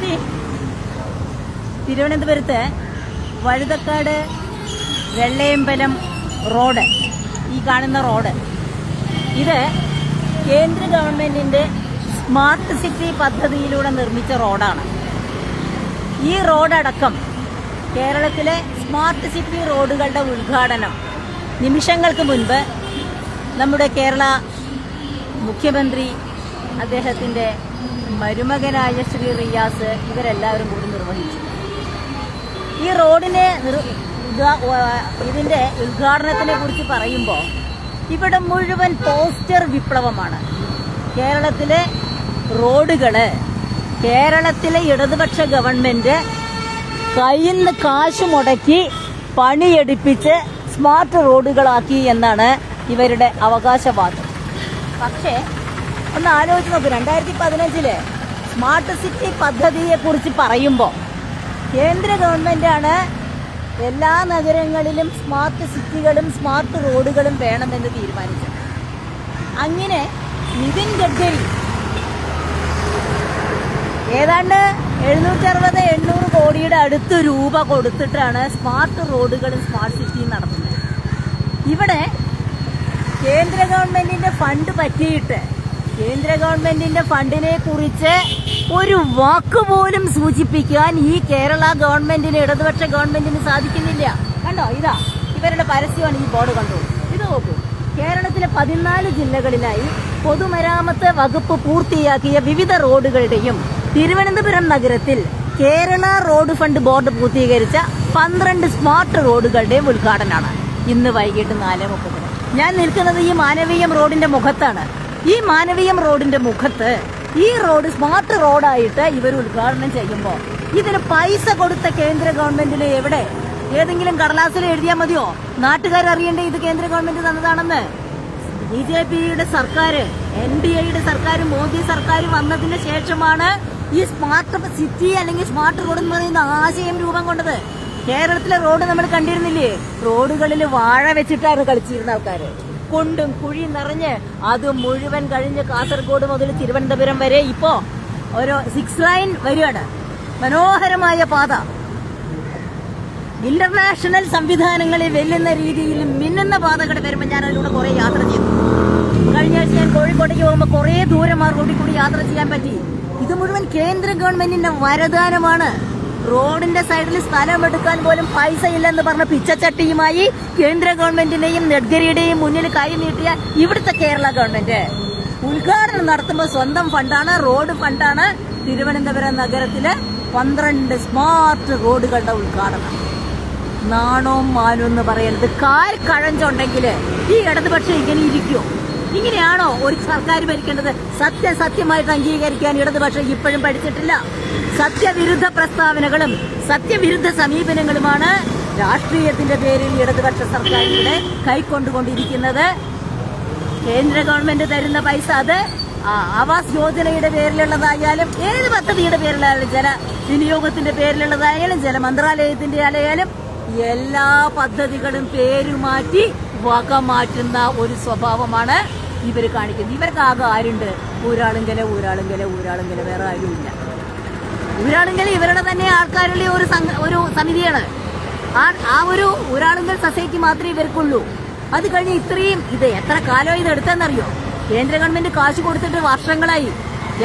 C. തിരുവനന്തപുരത്ത് Vazhuthacaud Vellayambalam road ഈ കാണുന്ന റോഡ്. ഇത് കേന്ദ്ര ഗവൺമെന്റിന്റെ സ്മാർട്ട് സിറ്റി പദ്ധതിയിലൂടെ നിർമ്മിച്ച റോഡാണ്. ഈ റോഡടക്കം കേരളത്തിലെ സ്മാർട്ട് സിറ്റി റോഡുകളുടെ ഉദ്ഘാടനം നിമിഷങ്ങൾക്ക് മുൻപ് നമ്മുടെ കേരള മുഖ്യമന്ത്രി അദ്ദേഹത്തിന്റെ മരുമകനായ ശ്രീ റിയാസ് ഇവരെല്ലാവരും കൂടി നിർവഹിച്ചു. ഈ റോഡിനെ ഇതിന്റെ ഉദ്ഘാടനത്തിനെ കുറിച്ച് പറയുമ്പോൾ ഇവിടെ മുഴുവൻ പോസ്റ്റർ വിപ്ലവമാണ്. കേരളത്തിലെ റോഡുകൾ കേരളത്തിലെ ഇടതുപക്ഷ ഗവൺമെന്റ് കയ്യിൽ നിന്ന് കാശ് മുടക്കി പണിയെടുപ്പിച്ച് സ്മാർട്ട് റോഡുകളാക്കി എന്നാണ് ഇവരുടെ അവകാശവാദം. പക്ഷേ ഒന്ന് ആലോചിച്ച് നോക്കൂ രണ്ടായിരത്തി പതിനഞ്ചിൽ സ്മാർട്ട് സിറ്റി പദ്ധതിയെക്കുറിച്ച് പറയുമ്പോൾ കേന്ദ്ര ഗവൺമെന്റാണ് എല്ലാ നഗരങ്ങളിലും സ്മാർട്ട് സിറ്റികളും സ്മാർട്ട് റോഡുകളും വേണമെന്ന് തീരുമാനിച്ചത്. അങ്ങനെ നിതിൻ ഗഡ്കരി ഏതാണ്ട് എഴുന്നൂറ്റി അറുപത് എണ്ണൂറ് കോടിയുടെ അടുത്ത് രൂപ കൊടുത്തിട്ടാണ് സ്മാർട്ട് റോഡുകളും സ്മാർട്ട് സിറ്റിയും നടത്തുന്നത്. ഇവിടെ കേന്ദ്ര ഗവൺമെന്റിന്റെ ഫണ്ട് പറ്റിയിട്ട് കേന്ദ്ര ഗവൺമെന്റിന്റെ ഫണ്ടിനെ കുറിച്ച് ഒരു വാക്ക് പോലും സൂചിപ്പിക്കാൻ ഈ കേരള ഗവൺമെന്റിന് ഇടതുപക്ഷ ഗവൺമെന്റിന് സാധിക്കുന്നില്ല. കണ്ടോ? ഇതാ ഇവരുടെ പരസ്യമാണ് ഈ ബോർഡ് കണ്ടു. ഇത് നോക്കൂ. കേരളത്തിലെ പതിനാല് ജില്ലകളിലായി പൊതുമരാമത്ത് വകുപ്പ് പൂർത്തിയാക്കിയ വിവിധ റോഡുകളുടെയും തിരുവനന്തപുരം നഗരത്തിൽ കേരള റോഡ് ഫണ്ട് ബോർഡ് പൂർത്തീകരിച്ച പന്ത്രണ്ട് സ്മാർട്ട് റോഡുകളുടെയും ഉദ്ഘാടനമാണ്. ഇന്ന് വൈകിട്ട് നാല് മുപ്പതിന്. ഞാൻ നിൽക്കുന്നത് ഈ മാനവീയം റോഡിന്റെ മുഖത്താണ്. ഈ മാനവീയം റോഡിന്റെ മുഖത്ത് ഈ റോഡ് സ്മാർട്ട് റോഡായിട്ട് ഇവർ ഉദ്ഘാടനം ചെയ്യുമ്പോൾ ഇതിന് പൈസ കൊടുത്ത കേന്ദ്ര ഗവൺമെന്റിന് എവിടെ? ഏതെങ്കിലും കടലാസിൽ എഴുതിയാൽ മതിയോ? നാട്ടുകാർ അറിയണ്ടേ ഇത് കേന്ദ്ര ഗവൺമെന്റ് തന്നതാണെന്ന്? ബി ജെ പിയുടെ സർക്കാർ എൻ ഡി എയുടെ സർക്കാർ മോദി സർക്കാർ വന്നതിന് ശേഷമാണ് ഈ സ്മാർട്ട് സിറ്റി അല്ലെങ്കിൽ സ്മാർട്ട് റോഡ് എന്ന് പറയുന്ന ആശയം രൂപം കൊണ്ടത്. കേരളത്തിലെ റോഡ് നമ്മൾ കണ്ടിരുന്നില്ലേ? റോഡുകളിൽ വാഴ വെച്ചിട്ടായിരുന്നു കളിച്ചിരുന്ന ആൾക്കാർ കുണ്ടും കുഴി നിറഞ്ഞ് അത് മുഴുവൻ കഴിഞ്ഞ് കാസർഗോഡ് മുതൽ തിരുവനന്തപുരം വരെ ഇപ്പോ ഒരു സിക്സ് ലൈൻ വരികയാണ്. മനോഹരമായ പാത. ഇന്റർനാഷണൽ സംവിധാനങ്ങളെ വെല്ലുന്ന രീതിയിൽ മിന്നുന്ന പാതകൾ വരുമ്പോൾ ഞാൻ അതിലൂടെ കുറെ യാത്ര ചെയ്തു. കഴിഞ്ഞ ആഴ്ച ഞാൻ കോഴിക്കോട്ടേക്ക് പോകുമ്പോൾ കുറെ ദൂരം ആ കൂടി യാത്ര ചെയ്യാൻ പറ്റി. ഇത് മുഴുവൻ കേന്ദ്ര ഗവൺമെന്റിന്റെ വരദാനമാണ്. റോഡിന്റെ സൈഡിൽ സ്ഥലം എടുക്കാൻ പോലും പൈസ ഇല്ലെന്ന് പറഞ്ഞ പിച്ചച്ചട്ടിയുമായി കേന്ദ്ര ഗവൺമെന്റിനെയും നെഡ്ഗരിയുടെയും മുന്നിൽ കൈ നീട്ടിയ ഇവിടുത്തെ കേരള ഗവൺമെന്റ്. ഉദ്ഘാടനം നടത്തുമ്പോൾ സ്വന്തം ഫണ്ടാണ് റോഡ് ഫണ്ടാണ്. തിരുവനന്തപുരം നഗരത്തിൽ പന്ത്രണ്ട് സ്മാർട്ട് റോഡുകളുടെ ഉദ്ഘാടനം. നാണവും മാനോ എന്ന് പറയുന്നത് കാൽ കഴഞ്ചുണ്ടെങ്കിൽ ഈ ഇടതുപക്ഷം ഇങ്ങനെ ഇരിക്കുമോ ഇങ്ങനെയാണോ ഒരു സർക്കാർ ഭരിക്കേണ്ടത്? സത്യം സത്യമായിട്ട് അംഗീകരിക്കാൻ ഇടതുപക്ഷം ഇപ്പോഴും പഠിച്ചിട്ടില്ല. സത്യവിരുദ്ധ പ്രസ്താവനകളും സത്യവിരുദ്ധ സമീപനങ്ങളുമാണ് രാഷ്ട്രീയത്തിന്റെ പേരിൽ ഇടതുപക്ഷ സർക്കാരിലൂടെ കൈക്കൊണ്ടുകൊണ്ടിരിക്കുന്നത്. കേന്ദ്ര ഗവൺമെന്റ് തരുന്ന പൈസ അത്. ആവാസ് യോജനയുടെ പേരിലുള്ളതായാലും ഏത് പദ്ധതിയുടെ പേരിലായാലും ജല വിനിയോഗത്തിന്റെ പേരിലുള്ളതായാലും ജല മന്ത്രാലയത്തിന്റെ ആയാലും എല്ലാ പദ്ധതികളും പേരുമാറ്റി വക മാറ്റുന്ന ഒരു സ്വഭാവമാണ് ഇവർ കാണിക്കുന്നത് ഇവർക്ക് ആകെ ആരുണ്ട്? ഊരാളുങ്കല ഊരാളുങ്കല ഊരാളുങ്കല. വേറെ ആരുമില്ല. ഊരാളുങ്കൽ ഇവരുടെ തന്നെ ആൾക്കാരുടെ ഒരു ഒരു സമിതിയാണ്. ആ ആ ഒരു ഊരാളുങ്കൽ സൊസൈറ്റി മാത്രമേ ഇവർക്കുള്ളൂ. അത് കഴിഞ്ഞ് ഇത്രയും ഇത് എത്ര കാലമായി ഇത് എടുത്തെന്നറിയോ കേന്ദ്ര ഗവൺമെന്റ് കാശ് കൊടുത്തിട്ട് വർഷങ്ങളായി.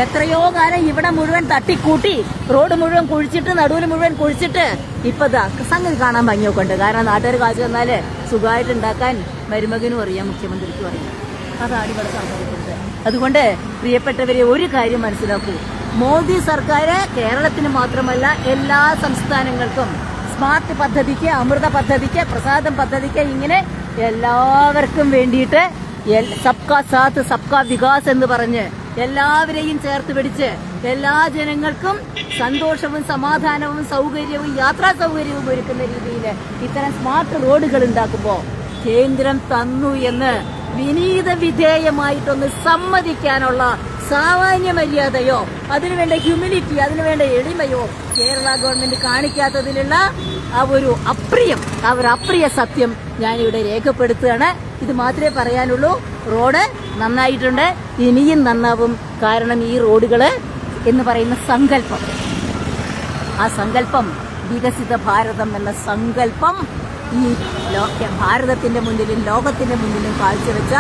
എത്രയോ കാലം ഇവിടെ മുഴുവൻ തട്ടിക്കൂട്ടി റോഡ് മുഴുവൻ കുഴിച്ചിട്ട് നടുവിൽ മുഴുവൻ കുഴിച്ചിട്ട് ഇപ്പൊ സംഗതി കാണാൻ ഭംഗിയൊക്കെ ഉണ്ട്. കാരണം നാട്ടുകാർ കാശ് തന്നാൽ സുഖമായിട്ട് ഉണ്ടാക്കാൻ മരുമകനും അറിയാം മുഖ്യമന്ത്രിക്കും അറിയാം. അതാണ് ഇവിടെ സംഭവിക്കുന്നത്. അതുകൊണ്ട് പ്രിയപ്പെട്ടവരെ ഒരു കാര്യം മനസ്സിലാക്കൂ. മോദി സർക്കാർ കേരളത്തിന് മാത്രമല്ല എല്ലാ സംസ്ഥാനങ്ങൾക്കും സ്മാർട്ട് പദ്ധതിക്ക് അമൃത പദ്ധതിക്ക് പ്രസാദം പദ്ധതിക്ക് ഇങ്ങനെ എല്ലാവർക്കും വേണ്ടിയിട്ട് സബ്കാ സാത്ത് സബ്കാ വികാസ് എന്ന് പറഞ്ഞ് എല്ലാവരെയും ചേർത്ത് പിടിച്ച് എല്ലാ ജനങ്ങൾക്കും സന്തോഷവും സമാധാനവും സൗകര്യവും യാത്രാ സൗകര്യവും ഒരുക്കുന്ന രീതിയിൽ ഇത്തരം സ്മാർട്ട് റോഡുകൾ ഉണ്ടാക്കുമ്പോൾ കേന്ദ്രം തന്നു എന്ന് വിനീത വിധേയമായിട്ടൊന്ന് സമ്മതിക്കാനുള്ള സാമാന്യ മര്യാദയോ അതിനുവേണ്ട ഹ്യൂമിലിറ്റി അതിനുവേണ്ട എളിമയോ കേരള ഗവൺമെന്റ് കാണിക്കാത്തതിലുള്ള ആ ഒരു അപ്രിയം ആ ഒരു അപ്രിയ സത്യം ഞാനിവിടെ രേഖപ്പെടുത്തുകയാണ്. ഇത് മാത്രമേ പറയാനുള്ളൂ. റോഡ് നന്നായിട്ടുണ്ട്. ഇനിയും നന്നാവും. കാരണം ഈ റോഡുകൾ എന്ന് പറയുന്ന സങ്കല്പം. ആ സങ്കല്പം വികസിത ഭാരതം എന്ന സങ്കല്പം ഈ ഭാരതത്തിന്റെ മുന്നിലും ലോകത്തിന്റെ മുന്നിലും കാഴ്ചവെച്ച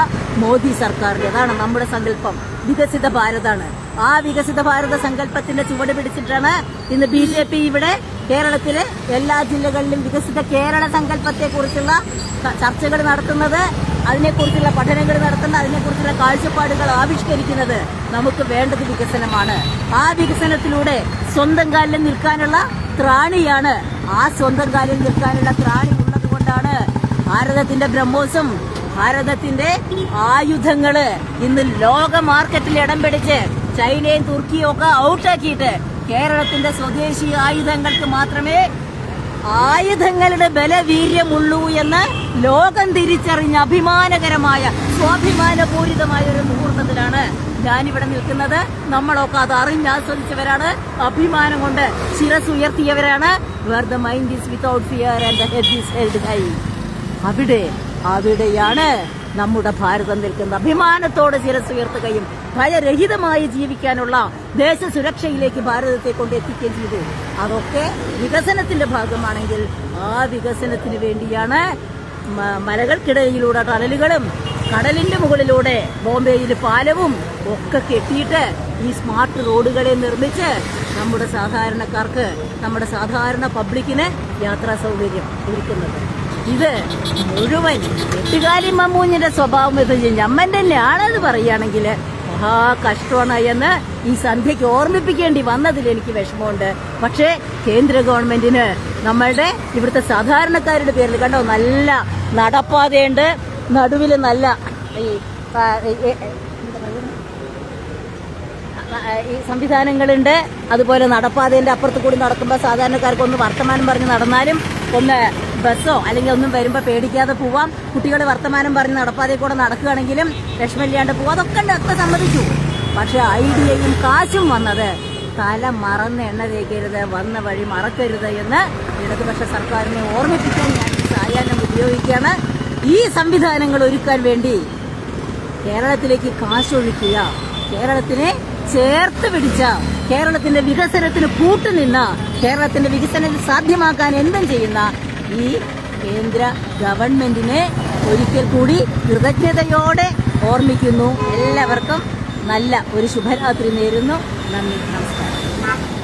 മോദി സർക്കാരിന്റെ അതാണ് നമ്മുടെ സങ്കല്പം. വികസിത ഭാരതാണ്. ആ വികസിത ഭാരത സങ്കല്പത്തിന്റെ ചുവട് പിടിച്ചിട്ടാണ് ഇന്ന് ബി ജെ പി ഇവിടെ കേരളത്തിലെ എല്ലാ ജില്ലകളിലും വികസിത കേരള സങ്കല്പത്തെ കുറിച്ചുള്ള ചർച്ചകൾ നടത്തുന്നത് അതിനെക്കുറിച്ചുള്ള പഠനങ്ങൾ നടത്തുന്നത് അതിനെക്കുറിച്ചുള്ള കാഴ്ചപ്പാടുകൾ ആവിഷ്കരിക്കുന്നത് നമുക്ക് വേണ്ടത് വികസനമാണ്. ആ വികസനത്തിലൂടെ സ്വന്തം കാലിൽ നിൽക്കാനുള്ള ത്രാണിയാണ് ആ സ്വന്തം കാലിൽ നിൽക്കാനുള്ള ത്രാണി ഉള്ളത് കൊണ്ടാണ് ഭാരതത്തിന്റെ ബ്രഹ്മോസും ഭാരതത്തിന്റെ ആയുധങ്ങൾ ഇന്ന് ലോക മാർക്കറ്റിൽ ഇടം പിടിച്ച് ചൈനയും തുർക്കിയും ഒക്കെ ഔട്ടാക്കിയിട്ട് കേരളത്തിന്റെ സ്വദേശി ആയുധങ്ങൾക്ക് മാത്രമേ ആയുധങ്ങളുടെ ബലവീര്യമുള്ളൂ എന്ന് ലോകം തിരിച്ചറിഞ്ഞ അഭിമാനകരമായ സ്വാഭിമാനപൂരിതമായ ഒരു മുഹൂർത്തത്തിലാണ് ഞാനിവിടെ നിൽക്കുന്നത്. നമ്മളൊക്കെ അത് അറിഞ്ഞാസ്വദിച്ചവരാണ് അഭിമാനം കൊണ്ട് ശിരസ് ഉയർത്തിയവരാണ്. Where the mind is without fear and held high അവിടെ അവിടെയാണ് നമ്മുടെ ഭാരതം നിൽക്കുന്നത്. അഭിമാനത്തോടെ ശിരസ് ഉയർത്തുകയും ഭയരഹിതമായി ജീവിക്കാനുള്ള ദേശസുരക്ഷയിലേക്ക് ഭാരതത്തെ കൊണ്ട് എത്തിക്കുകയും ചെയ്തു. അതൊക്കെ വികസനത്തിന്റെ ഭാഗമാണെങ്കിൽ ആ വികസനത്തിന് വേണ്ടിയാണ് മലകൾക്കിടയിലൂടെ ടണലുകളും കടലിന്റെ മുകളിലൂടെ ബോംബെയിൽ പാലവും ഒക്കെ കെട്ടിയിട്ട് ഈ സ്മാർട്ട് റോഡുകളെ നിർമ്മിച്ച് നമ്മുടെ സാധാരണക്കാർക്ക് നമ്മുടെ സാധാരണ പബ്ലിക്കിന് യാത്രാ സൗകര്യം ഒരുക്കുന്നത്. ഇത് മുഴുവൻ എട്ടുകാലി മമ്മൂഞ്ഞിന്റെ സ്വഭാവം ഇത് ഞമ്മന്റെ തന്നെയാണെന്ന് പറയുകയാണെങ്കിൽ മഹാ കഷ്ടമാണ് എന്ന് ഈ സന്ധ്യയ്ക്ക് ഓർമ്മിപ്പിക്കേണ്ടി വന്നതിൽ എനിക്ക് വിഷമമുണ്ട്. പക്ഷേ കേന്ദ്ര ഗവൺമെന്റിന് നമ്മളുടെ ഇവിടുത്തെ സാധാരണക്കാരുടെ പേരിൽ കണ്ടോ നല്ല നടപ്പാതയുണ്ട്. നടുവിൽ നല്ല ഈ ഈ- സംവിധാനങ്ങളുണ്ട്. അതുപോലെ നടപ്പാതേന്റെ അപ്പുറത്ത് കൂടി നടക്കുമ്പോൾ സാധാരണക്കാർക്ക് ഒന്ന് വർത്തമാനം പറഞ്ഞ് നടന്നാലും ഒന്ന് ബസ്സോ അല്ലെങ്കിൽ ഒന്നും വരുമ്പോൾ പേടിക്കാതെ പോവാം. കുട്ടികൾ വർത്തമാനം പറഞ്ഞ് നടപ്പാതെ കൂടെ നടക്കുകയാണെങ്കിലും വിഷമില്ലാണ്ട് പോവാം. അതൊക്കെ ഒക്കെ സമ്മതിച്ചു. പക്ഷെ ഐഡിയയും കാശും വന്നത് തല മറന്ന് എണ്ണ തേക്കരുത് വന്ന വഴി മറക്കരുത് എന്ന് ഇടതുപക്ഷ സർക്കാരിനെ ഓർമ്മിപ്പിക്കാൻ ഞാൻ സായാഹ്നം ഉപയോഗിക്കുകയാണ്. ഈ സംവിധാനങ്ങൾ ഒരുക്കാൻ വേണ്ടി കേരളത്തിലേക്ക് കാശൊഴിക്കുക കേരളത്തിനെ ചേർത്ത് പിടിച്ച കേരളത്തിന്റെ വികസനത്തിന് കൂട്ടുനിന്ന കേരളത്തിന്റെ വികസനം സാധ്യമാക്കാൻ എന്തും ചെയ്യുന്ന ഈ കേന്ദ്ര ഗവൺമെന്റിനെ ഒരിക്കൽ കൂടി കൃതജ്ഞതയോടെ ഓർമ്മിക്കുന്നു. എല്ലാവർക്കും നല്ല ഒരു ശുഭരാത്രി നേരുന്നു. നന്ദി നമസ്കാരം.